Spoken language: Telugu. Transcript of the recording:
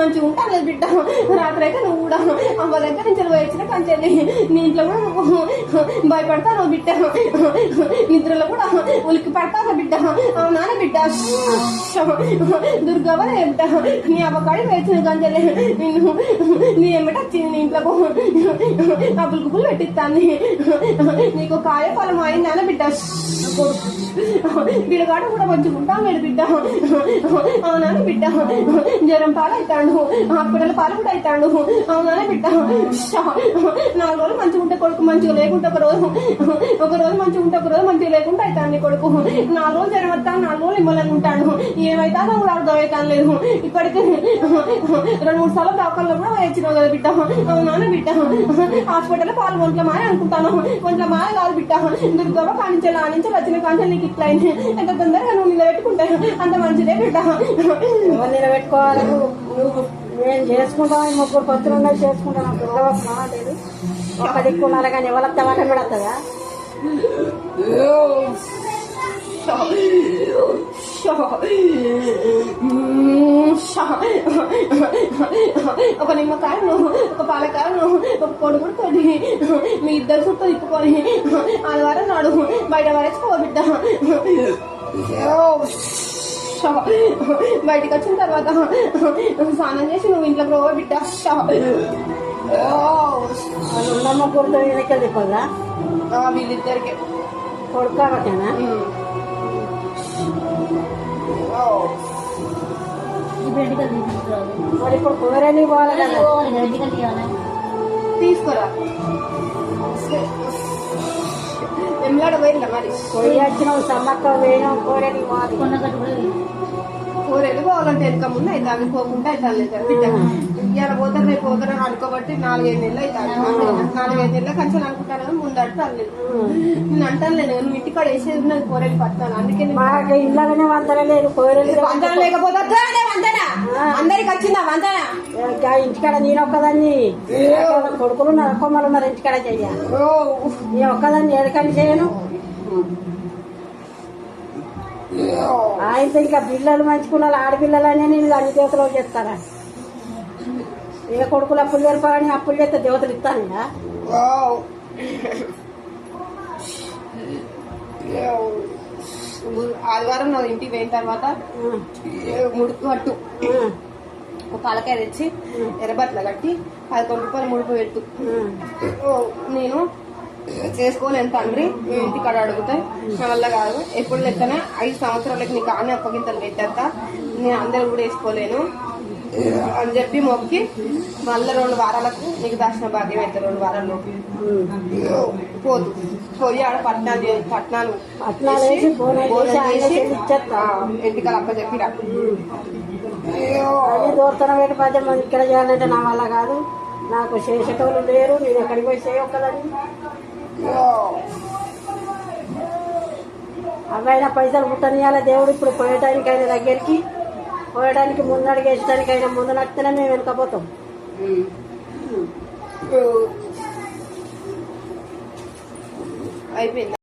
మంచిగా ఉంటాను బిడ్డ. రాత్రి అయితే నువ్వు కూడా అమ్మ దగ్గర నుంచి వచ్చిన కంచెల్లి నీ ఇంట్లో కూడా నువ్వు భయపడతాను బిడ్డ. నిద్రలో కూడా ఉలికి పడతాను బిడ్డ. అవునా బిడ్డ? దుర్గవరే బిడ్డ. నీ అమ్మకాడి వేసిన కంచెల్లి నిన్ను నీ ఏమిట నీ ఇంట్లో డబ్బులు గుబ్బులు పెట్టిస్తాను నీకు కాయ ఫలం అయిందా బిడ్డ. బిడగాడు కూడా మంచిగా ఉంటాం మీరు బిడ్డ. అవునా బిడ్డ? జ్వరం పాలు అవుతాడు హాస్పిటల్ పాలు కూడా అవుతాడు. అవునా బిడ్డ? నాలుగు రోజులు మంచిగా ఉంటే కొడుకు మంచిగా లేకుంటే ఒక రోజు. ఒక రోజు మంచిగా ఉంటే ఒక రోజు మంచిగా లేకుండా అవుతాడు నీ కొడుకు. నాలుగు రోజులు జ్వరం నాలుగు రోజులు ఇమ్మలని ఉంటాడు. ఏమైతుందో కూడా అర్థం అవుతాను లేదు. ఇప్పటికి రెండు మూడు సార్లు డాక్టర్లు కూడా వచ్చినావు కదా బిడ్డ? అవునా బిడ్డ? హాస్పిటల్ పాలు ఒంట్లో మాయ అనుకుంటాను. ఒంట్లో మాయ కాదు బిడ్డ. దుర్గమ్మ కానించాలి ఆనించాలి వచ్చిన కాంచెలు నీకు ఇట్లా అయింది. ఎంత తొందరగా నువ్వు నిలబెట్టుకుంటా అంత మంచిదే బిడ్డ. నిలబెట్టుకోవాలి? నేను చేసుకుంటాను ముగ్గురు పత్రులు ఉన్నాయి చేసుకుంటాను దుర్గవస్తున్నా లేదు. ఒక దిక్కు ఉండాలి కానీ ఎవరు వాళ్ళని కూడా వస్తుందా ఒక నిమ్మకాయను ఒక పాలకాయను ఒక కొడుకుతో మీ ఇద్దరు చుట్టూ తిప్పుకొని ఆదివారం నాడు బయట వరేసుకో బిడ్డ బయటికి వచ్చిన తర్వాత స్నానం చేసి నువ్వు ఇంట్లోకి రో బిడ్డ వాళ్ళు ఉన్న ముగ్గురుతో వెనక్కి తిప్పదా వీళ్ళిద్దరికి. కొడుకు కాబట్టేనా మరి ఇప్పుడు కుదరని పోవాలి కదా. తీసుకోరా. ఎంలాడ పోయిందా మరి. సమ్మక్క కోరని వెనక ముందు అయితే అవి పోకుండా అయితే లేదు బిడ్డ. ఇవాళ పోతారు రేపు పోతారు అని అనుకోబట్టి నాలుగైదు నెలలు అవుతాను నాలుగైదు నెలల కంచెలు అనుకుంటాను కానీ ముందు లేదు. నేను అంటాను లేదు. నువ్వు ఇంటికాడ వేసేది ఉన్నది కూరలు పడతాను అందుకే నేను మాకు ఇళ్ళనే వందలేదు కోరలు లేకపోతే అందరికి వచ్చిందా వందన ఇంటికాడ నేను ఒక్కదాన్ని. కొడుకులు ఉన్నారు కొమ్మలు ఉన్నారు ఇంటికాడ చెయ్య. నేను ఒక్కదాన్ని ఎడకండి చేయను. ఆయనతో ఇంకా పిల్లలు మంచుకున్నారు ఆడపిల్లలనే నేను అన్ని దేవతలు చేస్తారా? ఏ కొడుకులు అప్పులు తెరపాలని అప్పులు చేస్తే దేవతలు ఇస్తాను ఆదివారం నా ఇంటికి పోయిన తర్వాత ముడుకు కట్టు ఒక పాలకాయ తెచ్చి ఎర్రబట్ల కట్టి పదకొండు రూపాయలు ముడుపు పెట్టు. ఓ, నేను చేసుకోలేను తండ్రి మీ ఇంటికాడ అడుగుతాయి. నా వల్ల కాదు. ఎప్పుడు లెక్కనే? ఐదు సంవత్సరాలకి నీకు ఆనే అప్పగింతలు పెట్టాక నేను అందరు కూడా వేసుకోలేను. అని చెప్పి మొక్కి మళ్ళీ రెండు వారాలకు నీకు దర్శన భాగ్యం అయితే రెండు వారాల్లో పోదు. పోయి ఆడ పట్నాలు చే- పట్నాలు. ఎంటికలు అప్ప చెప్పిరా. అదే దూరతనం పెట్టి పది మంది ఇక్కడ చేయాలంటే నా వల్ల కాదు. నాకు చేసేటోళ్ళు లేరు నేను ఎక్కడికి పోయి చేయొక్కదని అవైనా పైసలు పుట్టనియాల దేవుడు ఇప్పుడు పోయటానికి ఆయన దగ్గరికి పోయడానికి ముందడుగు వేసడానికి ముందు నడితేనే మేము వెనకపోతాం అయిపోయింది?